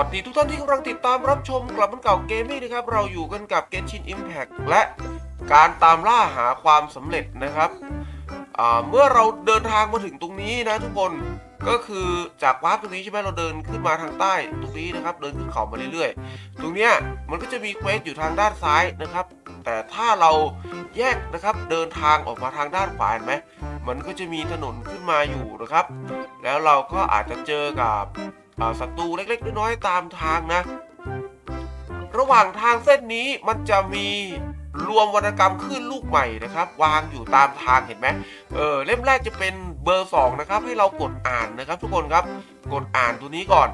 วัสดีทุกท่านที่กำลังติดตามรับชมกลับมันเก่าเกมมิ่งนะครับ เราอยู่กันกับ Genshin Impact และการตามล่าหาความสำเร็จนะครับเมื่อเราเดินทางมาถึงตรงนี้นะทุกคนก็คือจากวาร์ปตรงนี้ใช่ไหมเราเดินขึ้นมาทางใต้ตรงนี้นะครับ เดินขึ้นเขามาเรื่อยๆ ตรงเนี้ยมันก็จะมีเควสอยู่ทางด้านซ้ายนะครับ แต่ถ้าเราแยกนะครับเดินทางออกมาทางด้านขวาเห็นไหมมันก็จะมีถนนขึ้นมาอยู่นะครับ แล้วเราก็อาจจะเจอกับ ศัตรูเล็กๆน้อยๆตามทางนะ ระหว่างทางเส้นนี้มันจะมีรวมวรรณกรรมขึ้นลูกใหม่นะครับ วางอยู่ตามทางเห็นไหมเออเล่มแรกจะเป็นเบอร์สองนะครับ ให้เรากดอ่านนะครับ ทุกคนครับกดอ่านตัวนี้ก่อน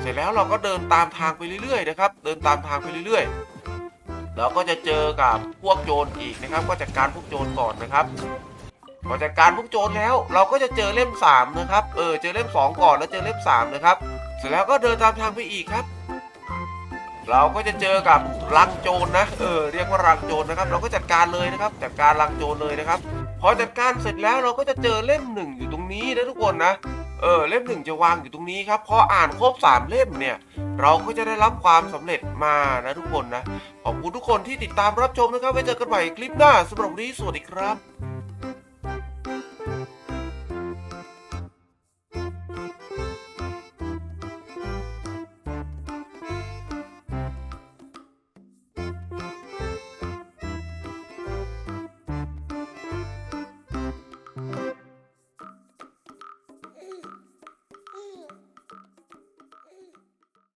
เสร็จแล้วเราก็เดินตามทางไปเรื่อยๆนะครับ เดินตามทางไปเรื่อยๆเราก็จะเจอกับพวกโจรอีกนะครับ ก็จัดการพวกโจรก่อนนะครับ พอจัดการพวกโจรแล้ว เราก็จะเจอเล่ม3นะครับเออเจอเล่ม 2 ก่อนแล้วเจอเล่ม3นะครับเสร็จแล้วก็เดินตามทางไปอีกครับ เราก็จะเจอกับรังโจรนะเออเรียกว่ารังโจรนะครับ เราก็จัดการเลยนะครับ จัดการรังโจรเลยนะครับ พอจัดการเสร็จแล้วเราก็จะเจอเล่มหนึ่งอยู่ตรงนี้นะทุกคนนะเออเล่มหนึ่งจะวางอยู่ตรงนี้ครับพออ่านครบสามเล่มเนี่ย เราก็จะได้รับความสำเร็จมานะทุกคนนะขอบคุณทุกคนที่ติดตามรับชมนะครับไว้เจอกันใหม่คลิปหน้าสำหรับวันนี้สวัสดีครับ